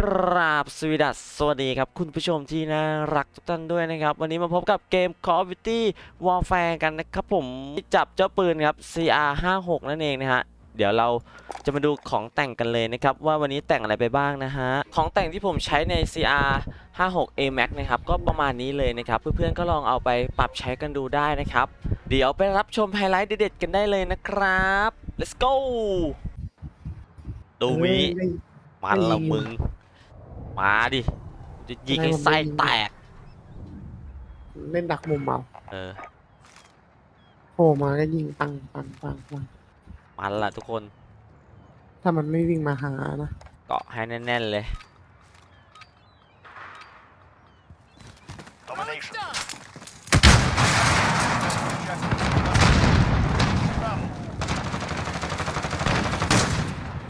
กราบสวสดัสสวัสดีครับ คุณผู้ชมที่น่ารักทุกท่านด้วยนะครับ วันนี้มาพบกับเกม Call of Duty Warfare กันนะครับผมจับเจ้าปืนครับ CR 5 6 นั่นเองนะฮะ เดี๋ยวเราจะมาดูของแต่งกันเลยนะครับ ว่าวันนี้แต่งอะไรไปบ้างนะฮะ ของแต่งที่ผมใช้ใน CR 56 A Max นะครับ ก็ประมาณนี้เลยนะครับ เพื่อนๆก็ลองเอาไปปรับใช้กันดูได้นะครับ เดี๋ยวไปรับชมไฮไลท์เด็ดๆกันได้เลยนะครับ let's go ดูวิเฮ้ยมันละไม่ยิง มึงมาดิจะยิงไม่ให้มันไส้ไม่ยิงแตก เล่นดักมุมเอาเออ โผล่มาก็ยิงปังปังปังปังมันละทุกคน ถ้ามันไม่วิ่งมาหานะ เกาะให้แน่น ๆ เลย Domination.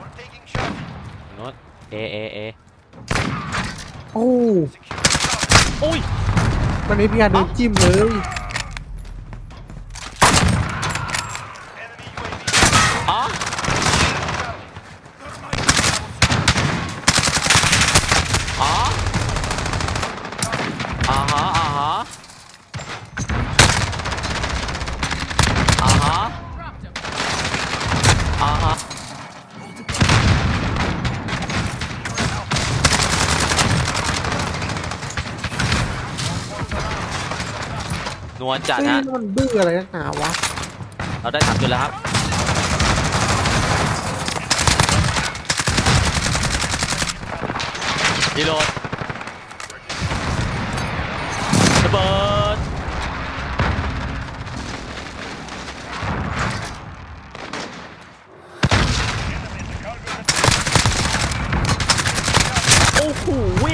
We're taking shots. โน้ตเอเอเอ โอ้ Secure. อุ้ยวันนี้พี่อาร์โดนจิ้มเลย Enemy UAV. อ๋ออ๋ออ่าฮะอ่าฮะ วลจัดเฮ้ยนะมันดื้ออะไรนักหนาวะ เราได้สามจุดแล้วครับ ดีโหลดระเบิด โอ้โหเหม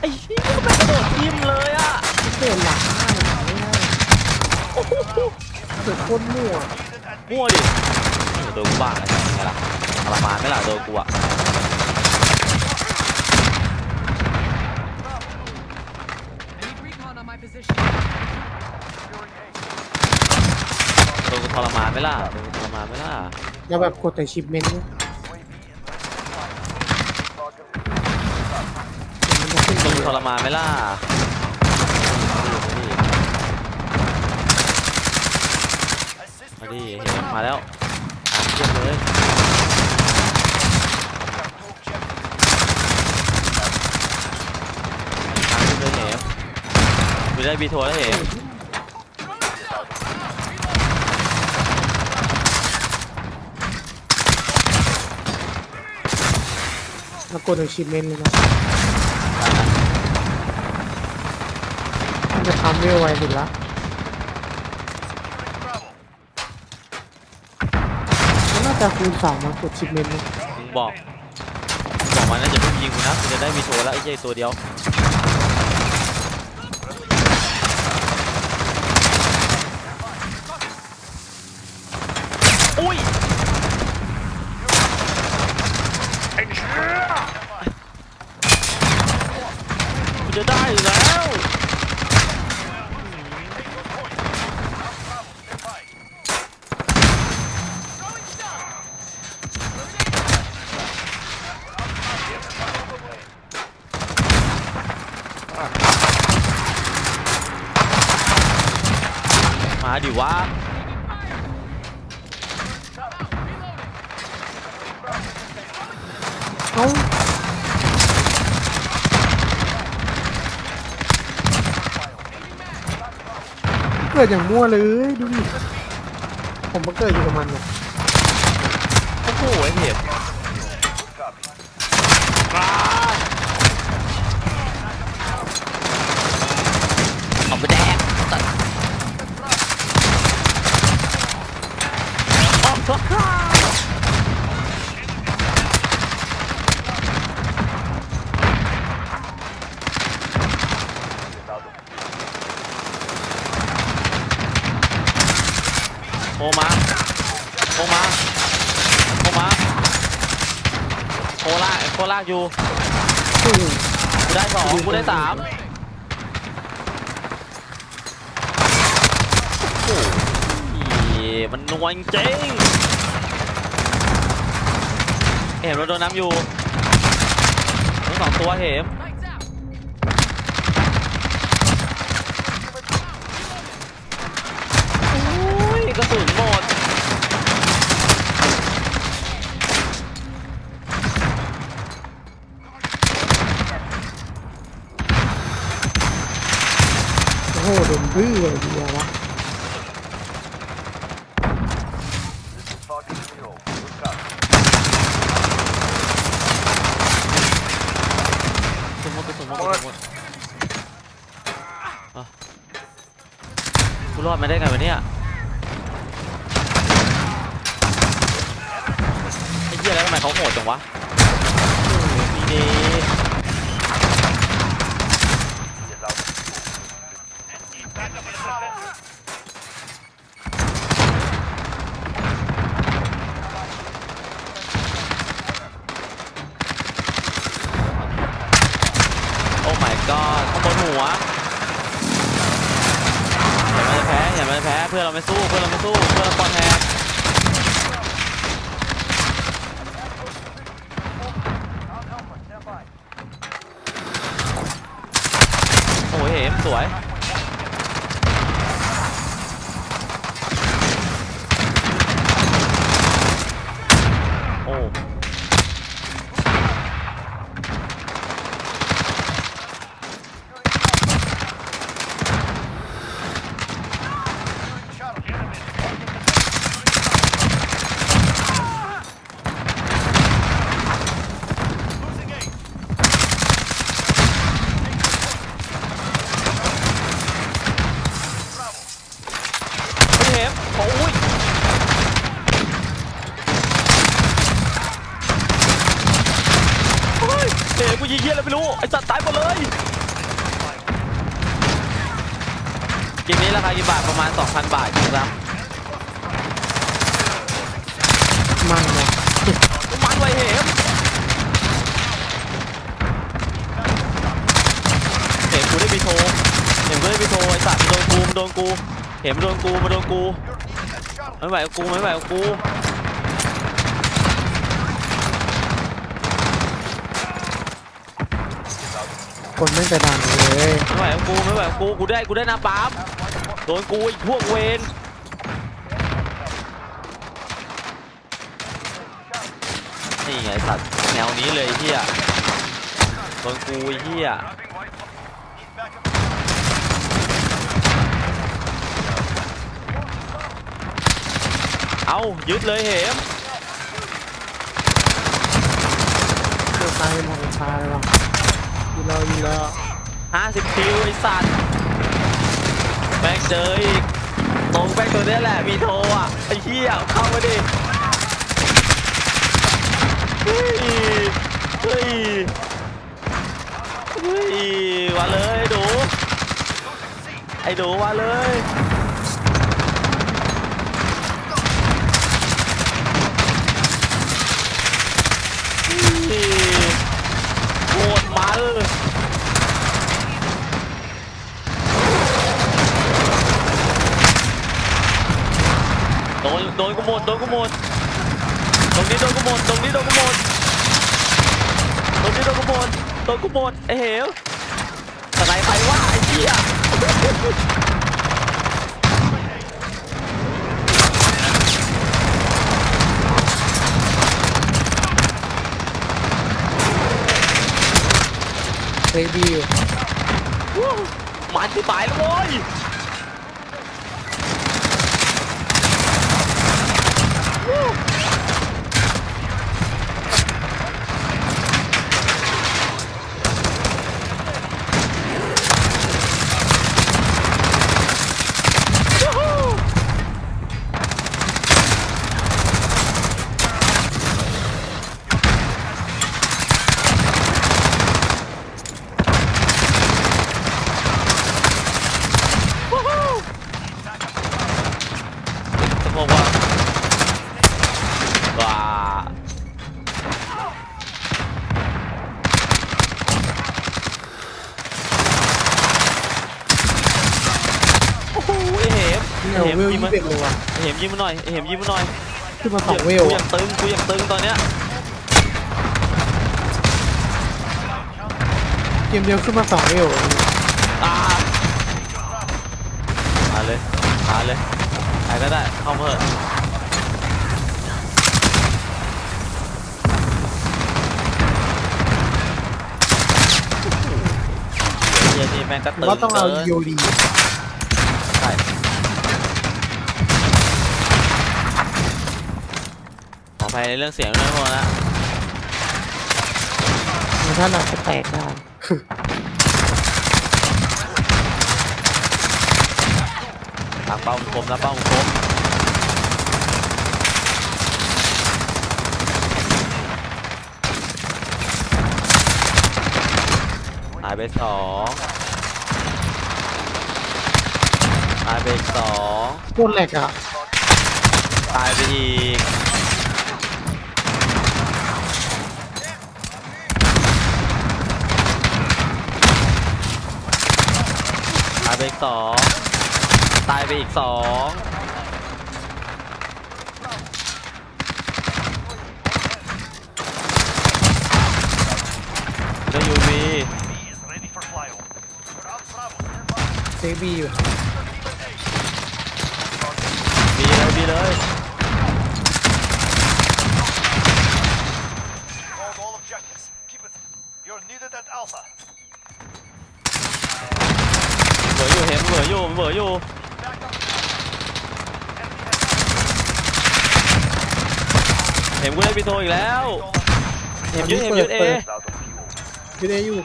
ไอ้เหี้ยแม่งกระโดดทิมเลยอะ เกิดหลังหน้าหลังไม่ได้ เกิดโคตรมั่วมั่วดิโดนกูบ้าอะไรไงล่ะทรมานไหม่ล่ะโดนกูอะโดนกูทรมานไหม่ล่ะโดนกูทรมานไหม่ล่ะแล้วแบบกดแต่ชิปเมนต์โดนกูทรมานไหม่ล่ะ มาดิเห็นไหมมาแล้วตามเทียบเลยตามขึ้นเลยเหมกูได้บีโทแล้วเหมแล้วกดแต่ชิปเมนต์เลยนะมันจะทำเร็วไวสุดละมันน่า จะคูณสองมากดชิปเมนต์นะมึงบอกบอกมันน่าจะเพิ่งยิงกูนะกูจะได้มีโทแล้วไอ้เจ้ยตัวเดียวอุ้ย กูจะได้อยู่แล้ว มาดิวะเอ้าเกิดอย่างมั่วเลยดูดิผมมาเกิดอยู่กับมันเนี่ยโอ้โหไอ้เหี้ยเอาไปแดกตัด โอมาโอมาโอมาโคลากโคลากอยู่อืมกูได้สองกูได้สามโอ้โหมันนวลจริงเห็นว่าโดนน้ำอยู่ตัวเหม Lights out. โอ้ยกระสุนหมด โอ้โหโด ลือเดียววะกระสุนหมดกระสุนหมดกระสุนหมดอะกูรอดมาได้ไงวะเนี่ยไอ้เหี้ยแล้วทำไมเขาโหดจังวะมีเด โอ้ my god ข้างบนหัวอย่ามาแพ้อย่ามาแพื่อนเราไม่สู้เพื่อนเราไม่สู้เพื่อนเราปลอดแทนโอ้ยเหมสวย โอ้ เฮ้ยเหมโอ้ยเฮ้ยเหมกูยิงเหี้ยอะไรไม่รู้ ไอ้สัตว์ตายหมดเลย เกมนี้ราคากี่บาท ประมาณ 2,000 บาทครับมันเลยมันไวเหมเหมกูได้มีโทรเหมกูได้มีโทรไอ้สัตว์มันโดนกูมันโดนกู เหมมันโดนกูมันโดนกูไม่ไหวกับกูไม่ไหวกับกูคนไม่ไปทางเลยไม่ไหวกับกูไม่ไหวกับกูกูได้กูได้หน้าปั๊ม โดนกูอีกพวกเวนนี่ไงไอ้สัตว์แนวนี้เลยไอ้เฮียโดนกูไอ้เฮียเอายึดเลยเหมเดือดตายเป็นของตายว่ะยีเรายีเราห้าสิบคิวไอ้สัตว์แม่งเจออีกตรงแม่งตัวนี้แหละมีโทอะไอ้เหี้ยเข้ามาดิเฮ้ยเฮ้ยเฮ้ยมาเลยดูไอ้ดูมาเลยเฮ้ยโคตรมัน โดนโดนกูหมดโดนกูหมดตรงนี้โดนกูหมดตรงนี้โดนกูหมดตรงนี้โดนกูหมดโดนกูหมดไอ้เหวสไนไปว่าไอ้เหี้ยเรดี้อยู่วู้มันที่ปลายแล้วโว้ยวู้ยูฮูวู้ฮู้จะบอกว่าว้าโอ้โหไอ้เหม เนี่ยเหมเวลยิยี่งมันสิบเอ็ดเลยว่ะเหมยิงมันหน่อยเหมยิงมันหน่อยขึ้นมาสองเวลกูออะย่างตึงกูอย่างตึงตอนเนี้ยมเดียวขึ้นมาสองเอวอ่ามาเลยมาเลยใครก็ได้เข้ามาเถอะเฮียนี่แม่งก็ผมตื่นว่าต้องเอาเกินโยดี ภัยในเรื่องเสียงด้วยพวกนะถ้าหนักจะแตกได้ทางเป้ามันคมนะเป้ามันคมตายไปสองตายไปอีกสองโคตรแหลกอะ ตายไปอีกตาย ไปอีกสองตายไปอีกสองเจ้ายูวี is ready for flyover. Ground Bravo, stand by. เซบีอยู่บีเลยบีเลย เห็นกูได้พีโทอีกแล้ว เห็นยืดเห็นยืดเอพี่เดยอยู่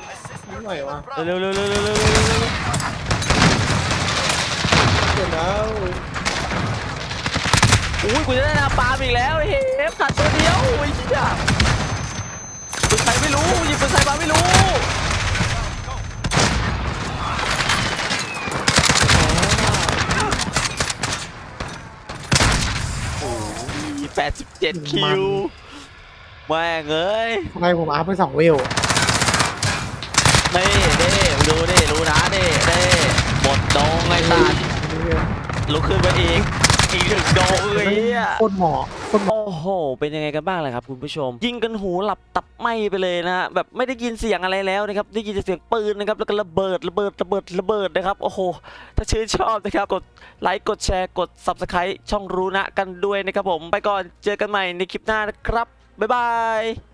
ไม่ไหววะเร็วเร็วเร็วเร็วเร็วเกิดแล้วอุ้ยกูจะได้นาปาล์มอีกแล้วเฮ้ยขาดตัวเดียวไอ้เหี้ยปืนใครไม่รู้ยิงปืนใครมาไม่รู้ 87 คิว แม่งเอ้ยทำไมผมอัพไปสองวิวนี่นี่ดูนี่รู้นะนี่นี่หมดดงไอ้สัตลุกขึ้นไปอีก อีกหนึ่งดเลยอะโคตรหมอโคตรหมอ โอ้โห เป็นยังไงกันบ้างเล่ะครับคุณผู้ชม ยิงกันหูหลับตับไหมไปเลยนะฮะ แบบไม่ได้ยินเสียงอะไรแล้วนะครับ ได้ยินแต่เสียงปืนนะครับ แล้วก็ระเบิด ระเบิด ระเบิด ระเบิดนะครับ โอ้โห ถ้าชื่นชอบนะครับ กดไลค์ กดแชร์ กด subscribe ช่องรู้นะกันด้วยนะครับผม ไปก่อน เจอกันใหม่ในคลิปหน้านะครับ บ๊ายบาย